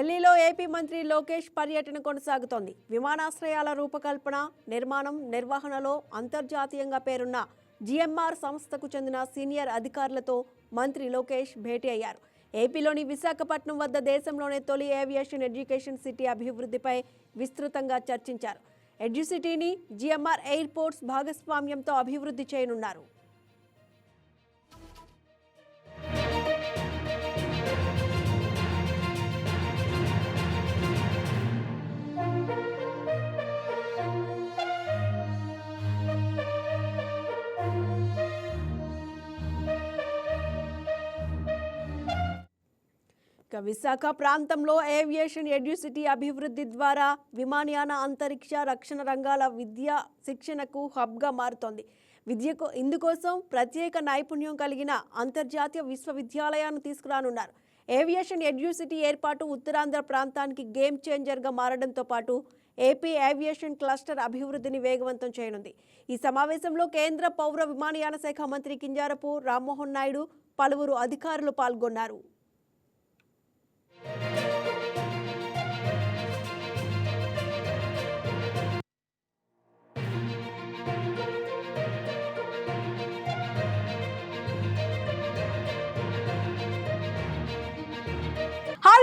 ఢిల్లీలో ఏపీ మంత్రి లోకేష్ పర్యటన కొనసాగుతోంది. విమానాశ్రయాల రూపకల్పన నిర్మాణం నిర్వహణలో అంతర్జాతీయంగా పేరున్న జిఎంఆర్ సంస్థకు చెందిన సీనియర్ అధికారులతో మంత్రి లోకేష్ భేటీ అయ్యారు. ఏపీలోని విశాఖపట్నం వద్ద దేశంలోనే తొలి ఏవియేషన్ ఎడ్యుకేషన్ సిటీ అభివృద్ధిపై విస్తృతంగా చర్చించారు. ఎడ్యుసిటీని జిఎంఆర్ ఎయిర్పోర్ట్స్ భాగస్వామ్యంతో అభివృద్ధి చేయనున్నారు. ఇక విశాఖ ప్రాంతంలో ఏవియేషన్ ఎడ్యుసిటీ అభివృద్ధి ద్వారా విమానయాన అంతరిక్ష రక్షణ రంగాల విద్య శిక్షణకు హబ్గా మారుతోంది. విద్యకు ఇందుకోసం ప్రత్యేక నైపుణ్యం కలిగిన అంతర్జాతీయ విశ్వవిద్యాలయాన్ని తీసుకురానున్నారు. ఏవియేషన్ ఎడ్యుసిటీ ఏర్పాటు ఉత్తరాంధ్ర ప్రాంతానికి గేమ్ చేంజర్గా మారడంతో పాటు ఏపీ ఏవియేషన్ క్లస్టర్ అభివృద్ధిని వేగవంతం చేయనుంది. ఈ సమావేశంలో కేంద్ర పౌర విమానయాన శాఖ మంత్రి కింజారపు రామ్మోహన్ నాయుడు పలువురు అధికారులు పాల్గొన్నారు.